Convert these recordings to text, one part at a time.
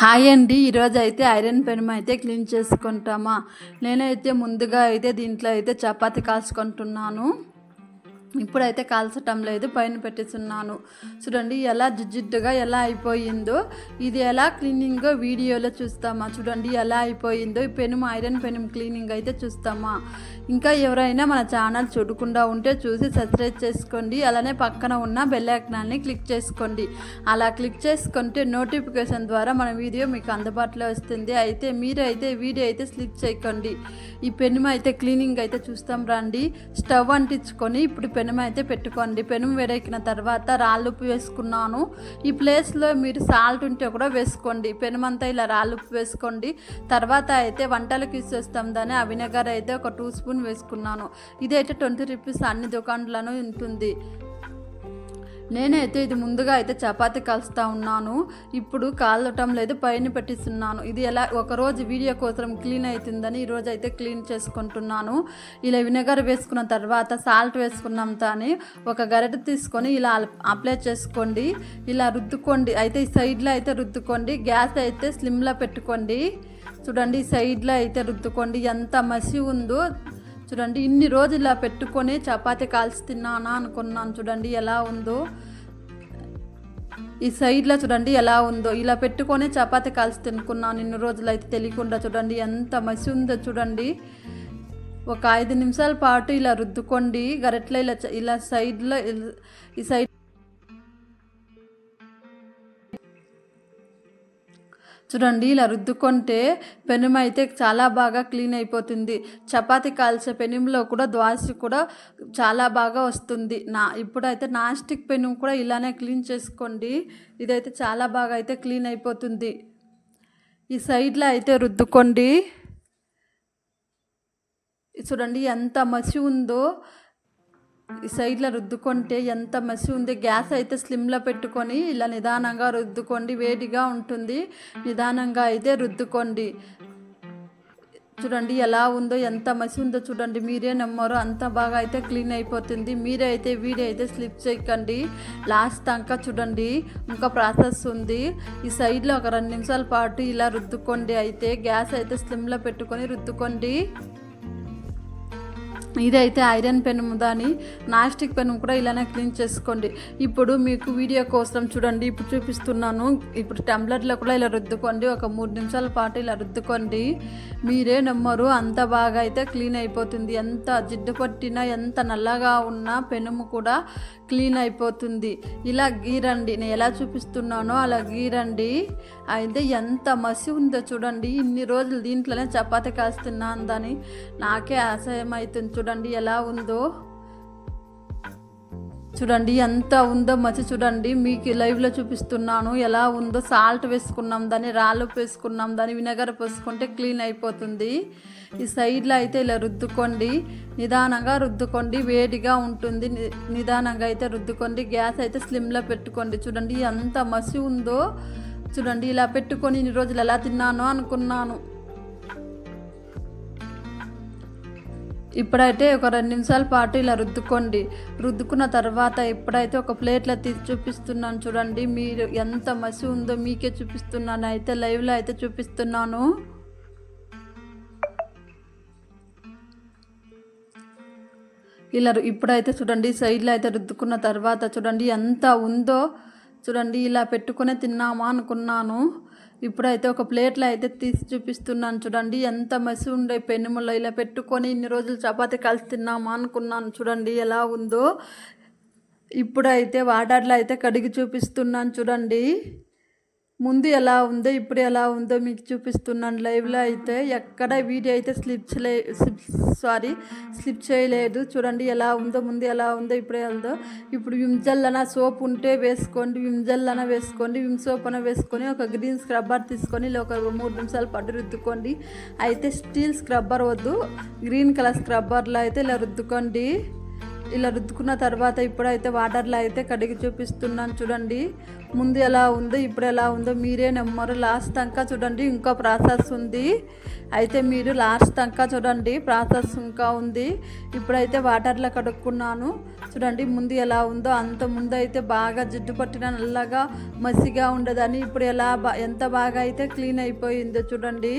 Hi అండి. ఈరోజు అయితే ఐరన్ పెనం అయితే క్లీన్ చేసుకుంటామా? నేనైతే ముందుగా అయితే దీంట్లో అయితే చపాతి కాల్చుకుంటున్నాను. ఇప్పుడైతే కాల్చటం లేదు పైన పెట్టేస్తున్నాను. చూడండి ఎలా జిడ్జిడ్డుగా ఎలా అయిపోయిందో ఇది ఎలా క్లీనింగో వీడియోలో చూస్తామా? చూడండి ఎలా అయిపోయిందో ఈ పెనుము ఐరన్ పెనుము క్లీనింగ్ అయితే చూస్తామా? ఇంకా ఎవరైనా మన ఛానల్ చూడకుండా ఉంటే చూసి సబ్స్క్రైబ్ చేసుకోండి. అలానే పక్కన ఉన్న బెల్ ఐకాన్ని క్లిక్ చేసుకోండి. అలా క్లిక్ చేసుకుంటే నోటిఫికేషన్ ద్వారా మన వీడియో మీకు అందుబాటులో వస్తుంది. అయితే మీరు అయితే వీడియో అయితే స్లిప్ చేయకండి. ఈ పెనుమ అయితే క్లీనింగ్ అయితే చూస్తాం రండి. స్టవ్ అంటించుకొని ఇప్పుడు పెనుము అయితే పెట్టుకోండి. పెనుము వేడెక్కిన తర్వాత రాళ్ళు ఉప్పు వేసుకున్నాను. ఈ ప్లేస్లో మీరు సాల్ట్ ఉంటే కూడా వేసుకోండి. పెనుమంతా ఇలా రాళ్ళు ఉప్పు వేసుకోండి. తర్వాత అయితే వంటలకు యూస్ చేస్తాం. దాన్ని ఆ విnegar అయితే ఒక టూ స్పూన్ వేసుకున్నాను. ఇదైతే ట్వంటీ రూపీస్ అన్ని దుకాణాలను ఉంటుంది. నేనైతే ఇది ముందుగా అయితే చపాతీ కలుస్తూ ఉన్నాను. ఇప్పుడు కాలటం లేదు పైన పెట్టిస్తున్నాను. ఇది ఎలా ఒకరోజు వీడియో కోసం క్లీన్ అవుతుందని ఈరోజు అయితే క్లీన్ చేసుకుంటున్నాను. ఇలా వినెగర్ వేసుకున్న తర్వాత సాల్ట్ వేసుకున్నాం కానీ ఒక గరిట తీసుకొని ఇలా అప్లై చేసుకోండి. ఇలా రుద్దుకోండి. అయితే ఈ సైడ్లో అయితే రుద్దుకోండి. గ్యాస్ అయితే స్లిమ్లో పెట్టుకోండి. చూడండి ఈ సైడ్లో అయితే రుద్దుకోండి. ఎంత మసి ఉందో చూడండి ఇన్ని రోజులు ఇలా పెట్టుకొని చపాతి కాల్చి తిన్నానా అనుకున్నాను చూడండి ఎలా ఉందో. ఈ సైడ్లో చూడండి ఎలా ఉందో. ఇలా పెట్టుకొని చపాతి కాల్చి తినుకున్నాను ఇన్ని రోజులు అయితే తెలియకుండా చూడండి ఎంత మసి ఉందో చూడండి. ఒక ఐదు నిమిషాల పాటు ఇలా రుద్దుకోండి గరెట్లో ఇలా ఇలా సైడ్లో ఈ సైడ్ చూడండి ఇలా రుద్దుకుంటే పెనుమ అయితే చాలా బాగా క్లీన్ అయిపోతుంది. చపాతి కాల్చే పెనుములో కూడా ద్వాసి కూడా చాలా బాగా వస్తుంది. నా ఇప్పుడైతే నాస్టిక్ స్టిక్ పెనుము కూడా ఇలానే క్లీన్ చేసుకోండి. ఇదైతే చాలా బాగా అయితే క్లీన్ అయిపోతుంది. ఈ సైడ్లో అయితే రుద్దుకోండి. చూడండి ఎంత మసి ఉందో. సైడ్లో రుద్దుకుంటే ఎంత మసి ఉంది. గ్యాస్ అయితే స్లిమ్లో పెట్టుకొని ఇలా నిదానంగా రుద్దుకోండి. వేడిగా ఉంటుంది. నిదానంగా అయితే రుద్దుకోండి. చూడండి ఎలా ఉందో ఎంత మసి ఉందో చూడండి. మీరే నమ్మరు. అంత బాగా అయితే క్లీన్ అయిపోతుంది. మీరే అయితే వీడియో అయితే స్లిప్ చేయకండి. లాస్ట్ దాకా చూడండి. ఇంకా ప్రాసెస్ ఉంది. ఈ సైడ్లో ఒక రెండు నిమిషాల పాటు ఇలా రుద్దుకోండి. అయితే గ్యాస్ అయితే స్లిమ్లో పెట్టుకొని రుద్దుకోండి. ఇదైతే ఐరన్ పెన్ దాని నాస్టిక్ పెన్ కూడా ఇలానే క్లీన్ చేసుకోండి. ఇప్పుడు మీకు వీడియో కోసం చూడండి ఇప్పుడు చూపిస్తున్నాను. ఇప్పుడు టెంప్లెట్లో కూడా ఇలా రుద్దుకోండి ఒక మూడు నిమిషాల పాటు ఇలా రుద్దుకోండి. మీరే నమ్మరు అంత బాగా అయితే క్లీన్ అయిపోతుంది. ఎంత జిడ్డు పట్టినా ఎంత నల్లగా ఉన్నా పెనుము కూడా క్లీన్ అయిపోతుంది. ఇలా గీరండి నేను ఎలా చూపిస్తున్నానో అలా గీరండి. అయితే ఎంత మసి ఉందో చూడండి ఇన్ని రోజులు దీంట్లోనే చపాతీ కాస్తున్నాను దాని నాకే అసహ్యం అవుతుంది చూడండి ఎలా ఉందో. చూడండి ఎంత ఉందో మచ్చ చూడండి మీకు లైవ్లో చూపిస్తున్నాను. ఎలా ఉందో సాల్ట్ వేసుకున్నాం దాన్ని రాళ్ళు వేసుకున్నాం దాన్ని వినగర పోసుకుంటే క్లీన్ అయిపోతుంది. ఈ సైడ్లో అయితే ఇలా రుద్దుకోండి నిదానంగా రుద్దుకోండి వేడిగా ఉంటుంది. ని- నిదానంగా అయితే రుద్దుకోండి గ్యాస్ అయితే స్లిమ్లో పెట్టుకోండి. చూడండి ఎంత మసి ఉందో. చూడండి ఇలా పెట్టుకొని ఇన్ని రోజులు ఎలా తిన్నానో అనుకున్నాను. ఇప్పుడైతే ఒక రెండు నిమిషాల పాటు ఇలా రుద్దుకోండి. రుద్దుకున్న తర్వాత ఇప్పుడైతే ఒక ప్లేట్లో తీసి చూపిస్తున్నాను చూడండి. మీరు ఎంత మసి ఉందో మీకే చూపిస్తున్నాను. అయితే లైవ్లో అయితే చూపిస్తున్నాను. ఇలా ఇప్పుడైతే చూడండి సైడ్లో అయితే రుద్దుకున్న తర్వాత చూడండి ఎంత ఉందో. చూడండి ఇలా పెట్టుకునే తిన్నామా అనుకున్నాను. ఇప్పుడైతే ఒక ప్లేట్లో అయితే తీసి చూపిస్తున్నాను చూడండి. ఎంత మసి ఉండే పెనుములో ఇలా పెట్టుకొని ఇన్ని రోజులు చపాతీ కలిసి తిన్నామా అనుకున్నాను చూడండి ఎలా ఉందో. ఇప్పుడైతే వాటర్లో అయితే కడిగి చూపిస్తున్నాను చూడండి. ముందు ఎలా ఉందో ఇప్పుడు ఎలా ఉందో మీకు చూపిస్తున్నాను. లైవ్లో అయితే ఎక్కడ వీడియో అయితే స్లిప్ చేయలే సారీ స్లిప్ చేయలేదు. చూడండి ఎలా ఉందో ముందు ఎలా ఉందో ఇప్పుడు వెళ్దో ఉందో. ఇప్పుడు విమ్జల్లన సోప్ ఉంటే వేసుకోండి విమ్జల్లన వేసుకోండి విమ్ సోప్ అన వేసుకొని ఒక గ్రీన్ స్క్రబ్బర్ తీసుకొని ఇలా ఒక మూడు నిమిషాలు పట్టు రుద్దుకోండి. అయితే స్టీల్ స్క్రబ్బర్ వద్దు గ్రీన్ కలర్ స్క్రబ్బర్లో అయితే ఇలా రుద్దుకోండి. ఇలా రుద్దుకున్న తర్వాత ఇప్పుడైతే వాటర్లో అయితే కడిగి చూపిస్తున్నాను. చూడండి ముందు ఎలా ఉందో ఇప్పుడు ఎలా ఉందో మీరే నమ్మరు. లాస్ట్ తంకా చూడండి ఇంకా ప్రాసెస్ ఉంది. అయితే మీరు లాస్ట్ తంకా చూడండి ప్రాసెస్ ఇంకా ఉంది. ఇప్పుడైతే వాటర్లో కడుక్కున్నాను. చూడండి ముందు ఎలా ఉందో అంత ముందు అయితే బాగా జిడ్డు పట్టిన నల్లగా మసిగా ఉండదని ఇప్పుడు ఎలా బా ఎంత బాగా అయితే క్లీన్ అయిపోయిందో చూడండి.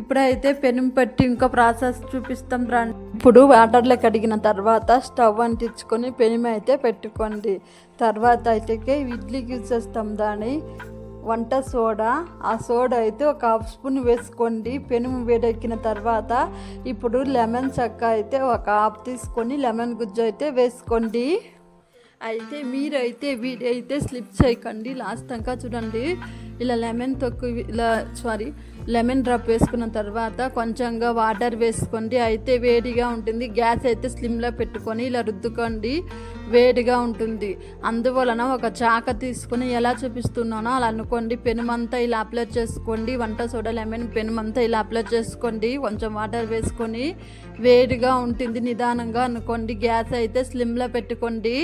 ఇప్పుడైతే పెనం పెట్టి ఇంకో ప్రాసెస్ చూపిస్తాం రండి ఇప్పుడు వాటర్లో కడిగిన తర్వాత స్టవ్ అంటించుకొని పెనం అయితే పెట్టుకోండి. తర్వాత అయితే ఇడ్లీకి యూజ్ చేస్తాం దాన్ని వంట సోడా. ఆ సోడా అయితే ఒక హాఫ్ స్పూన్ వేసుకోండి. పెనుము వేడెక్కిన తర్వాత ఇప్పుడు లెమన్ చెక్క అయితే ఒక హాఫ్ తీసుకొని లెమన్ గుజ్జు అయితే వేసుకోండి. అయితే మీరైతే వీడైతే స్లిప్ చేయకండి. లాస్ట్ దాకా చూడండి. ఇలా లెమన్ తొక్కు ఇలా సారీ లెమన్ డ్రాప్ వేసుకున్న తర్వాత కొంచెంగా వాటర్ వేసుకోండి. అయితే వేడిగా ఉంటుంది. గ్యాస్ అయితే స్లిమ్లో పెట్టుకొని ఇలా రుద్దుకోండి. వేడిగా ఉంటుంది. అందువలన ఒక చాక తీసుకొని ఎలా చూపిస్తున్నానో అలా అనుకోండి. పెనుమంతా ఇలా అప్లై చేసుకోండి. వంట సోడా లెమన్ పెనుమంతా ఇలా అప్లై చేసుకోండి. కొంచెం వాటర్ వేసుకొని వేడిగా ఉంటుంది. నిదానంగా అనుకోండి. గ్యాస్ అయితే స్లిమ్లో పెట్టుకోండి.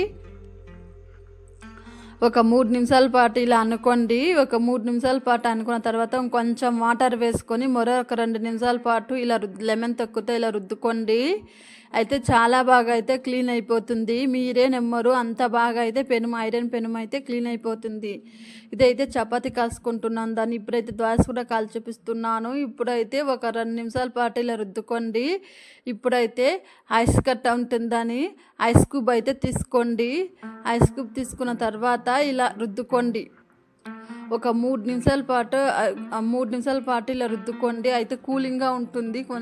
ఒక మూడు నిమిషాల పాటు ఇలా అనుకోండి ఒక మూడు నిమిషాల పాటు అనుకున్న తర్వాత కొంచెం వాటర్ వేసుకొని మరొక రెండు నిమిషాల పాటు ఇలా రుద్దు లెమన్ తొక్కుతో ఇలా రుద్దుకోండి. అయితే చాలా బాగా అయితే క్లీన్ అయిపోతుంది. మీరే నెమ్మరు. అంత బాగా అయితే పెనుమ ఐరన్ పెనుము అయితే క్లీన్ అయిపోతుంది. ఇదైతే చపాతి కాసుకుంటున్నాను. దాన్ని ఇప్పుడైతే దోశ కూడా కాల్చిపిస్తున్నాను. ఇప్పుడైతే ఒక రెండు నిమిషాల పాటు ఇలా రుద్దుకోండి. ఇప్పుడైతే ఐస్ కట్ట ఉంటుందని ఐస్ క్యూబ్ అయితే తీసుకోండి. ఐస్ క్యూబ్ తీసుకున్న తర్వాత ఇలా రుద్దుకోండి. ఒక మూడు నిమిషాల పాటు మూడు నిమిషాల పాటు ఇలా రుద్దుకోండి. అయితే కూలింగ్గా ఉంటుంది. కొ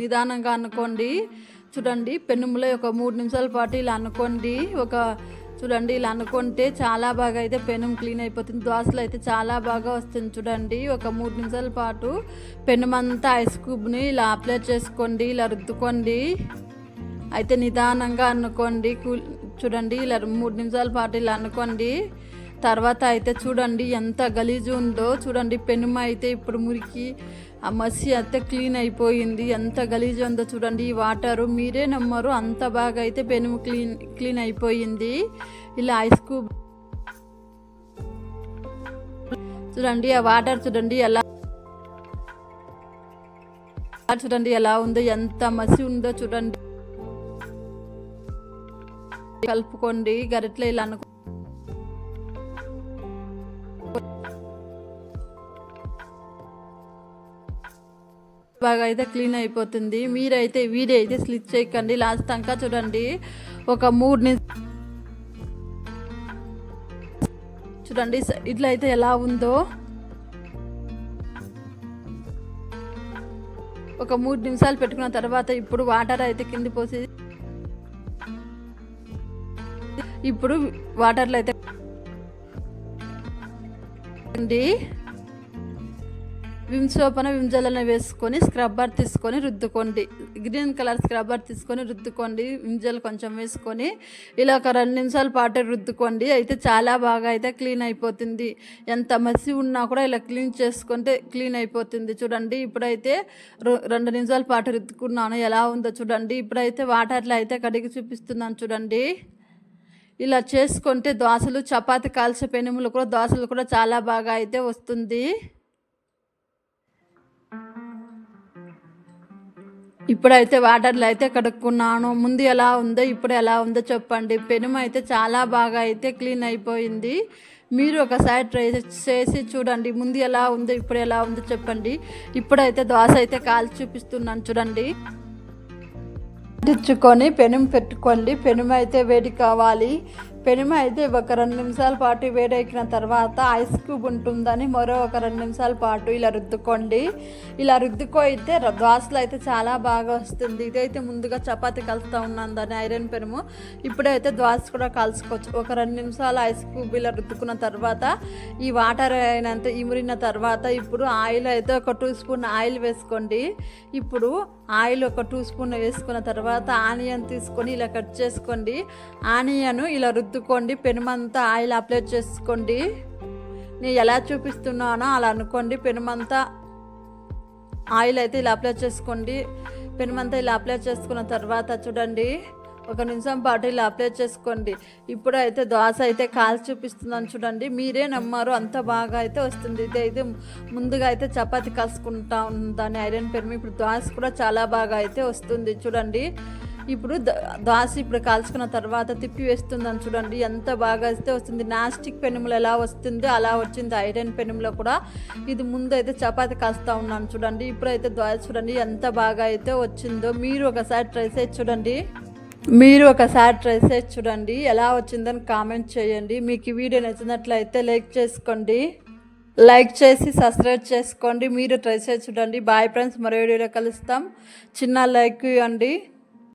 నిదానంగా అనుకోండి. చూడండి పెనుములో ఒక మూడు నిమిషాల పాటు ఇలా అనుకోండి ఒక చూడండి ఇలా అనుకుంటే చాలా బాగా అయితే పెనం క్లీన్ అయిపోతుంది దోశలు అయితే చాలా బాగా వస్తుంది చూడండి ఒక మూడు నిమిషాల పాటు పెనుమంతా ఐస్ క్యూబ్ని ఇలా అప్లై చేసుకోండి ఇలా రుద్దుకోండి. అయితే నిదానంగా అనుకోండి కూల్ చూడండి ఇలా మూడు నిమిషాల పాటు ఇలా అనుకోండి. తర్వాత అయితే చూడండి ఎంత గలీజు ఉందో. చూడండి పెనుమ అయితే ఇప్పుడు మురికి ఆ మసి అయితే క్లీన్ అయిపోయింది. ఎంత గలీజు ఉందో చూడండి. ఈ వాటరు మీరే నమ్మరు. అంత బాగా అయితే పెనుము క్లీన్ క్లీన్ అయిపోయింది. ఇలా ఐస్ క్యూబ్ చూడండి ఆ వాటర్ చూడండి ఎలా చూడండి ఎలా ఉందో ఎంత మసి ఉందో చూడండి. కలుపుకోండి గరిట్లో ఇలా అనుకో బాగా అయితే క్లీన్ అయిపోతుంది. మీరైతే వీడియో అయితే స్లిప్ చేయకండి. లాస్ట్ దాకా చూడండి. ఒక మూడు నిమిషం చూడండి ఇట్లా అయితే ఎలా ఉందో. ఒక మూడు నిమిషాలు పెట్టుకున్న తర్వాత ఇప్పుడు వాటర్ అయితే కింది పోసి ఇప్పుడు వాటర్లో అయితే అండి విమ్ సోపన విమ్ జలన వేసుకొని స్క్రబ్బర్ తీసుకొని రుద్దుకోండి. గ్రీన్ కలర్ స్క్రబ్బర్ తీసుకొని రుద్దుకోండి. విమ్ జెల్ కొంచెం వేసుకొని ఇలా ఒక రెండు నిమిషాల పాటు రుద్దుకోండి. అయితే చాలా బాగా అయితే క్లీన్ అయిపోతుంది. ఎంత మసి ఉన్నా కూడా ఇలా క్లీన్ చేసుకుంటే క్లీన్ అయిపోతుంది. చూడండి ఇప్పుడైతే రెండు నిమిషాల పాటు రుద్దుకున్నాను. ఎలా ఉందో చూడండి. ఇప్పుడైతే వాటర్లో అయితే కడిగి చూపిస్తున్నాను చూడండి. ఇలా చేసుకుంటే దోశలు చపాతి కాల్చే పెనుములు కూడా దోశలు కూడా చాలా బాగా అయితే వస్తుంది. ఇప్పుడైతే వాటర్లో అయితే కడుక్కున్నాను. ముందు ఎలా ఉందో ఇప్పుడు ఎలా ఉందో చెప్పండి. పెనుమ అయితే చాలా బాగా అయితే క్లీన్ అయిపోయింది. మీరు ఒకసారి ట్రై చేసి చూడండి. ముందు ఎలా ఉందో ఇప్పుడు ఎలా ఉందో చెప్పండి. ఇప్పుడైతే దోశ అయితే కాల్చి చూపిస్తున్నాను చూడండి. తెచ్చుకొని పెనుము పెట్టుకోండి. పెనుమ అయితే వేడి కావాలి. పెనుము అయితే ఒక రెండు నిమిషాల పాటు వేడెక్కిన తర్వాత ఐస్ క్యూబ్ ఉంటుందని మరో ఒక రెండు నిమిషాల పాటు ఇలా రుద్దుకోండి. ఇలా రుద్దుకో అయితే దోశలు అయితే చాలా బాగా వస్తుంది. ఇదైతే ముందుగా చపాతి కలుస్తూ ఉన్నాను దాని ఐరన్ పెనుము. ఇప్పుడైతే దోశ కూడా కలుసుకోవచ్చు ఒక రెండు నిమిషాలు ఐస్ క్యూబ్ ఇలా రుద్దుకున్న తర్వాత ఈ వాటర్ అయినంత ఇమిరిన తర్వాత ఇప్పుడు ఆయిల్ అయితే ఒక టూ స్పూన్ ఆయిల్ వేసుకోండి. ఇప్పుడు ఆయిల్ ఒక టూ స్పూన్ వేసుకున్న తర్వాత ఆనియన్ తీసుకొని ఇలా కట్ చేసుకోండి. ఆనియన్ ఇలా రుద్దుకోండి. పెనుమంతా ఆయిల్ అప్లై చేసుకోండి. నేను ఎలా చూపిస్తున్నానో అలా అనుకోండి. పెనుమంతా ఆయిల్ అయితే ఇలా అప్లై చేసుకోండి. పెనుమంతా ఇలా అప్లై చేసుకున్న తర్వాత చూడండి. ఒక నిమిషం పాటు ఇలా అప్లై చేసుకోండి. ఇప్పుడు అయితే దోశ అయితే కాల్ చూపిస్తున్నాను చూడండి. మీరే నమ్మారు అంత బాగా అయితే వస్తుంది. ఇది అయితే ముందుగా అయితే చపాతి కలుసుకుంటా దాని ఐరన్ పెరిమి ఇప్పుడు దోశ కూడా చాలా బాగా అయితే వస్తుంది చూడండి. ఇప్పుడు దోశ ఇప్పుడు కాల్చుకున్న తర్వాత తిప్పి వేస్తుందని చూడండి. ఎంత బాగా అయితే వస్తుంది. నాస్టిక్ పెనుములు ఎలా వస్తుందో అలా వచ్చింది ఐరన్ పెనుములో కూడా. ఇది ముందు అయితే చపాతి కాస్తా ఉన్నాను చూడండి. ఇప్పుడైతే దోశ చూడండి ఎంత బాగా అయితే వచ్చిందో. మీరు ఒకసారి ట్రై చేసి చూడండి. మీరు ఒకసారి ట్రై చేసి చూడండి ఎలా వచ్చిందని కామెంట్ చేయండి. మీకు ఈ వీడియో నచ్చినట్లయితే లైక్ చేసుకోండి లైక్ చేసి సబ్స్క్రైబ్ చేసుకోండి. మీరు ట్రై చేసి చూడండి. బాయ్ ఫ్రెండ్స్ మరో వీడియోలో కలుస్తాం. చిన్న లైక్ ఇవ్వండి.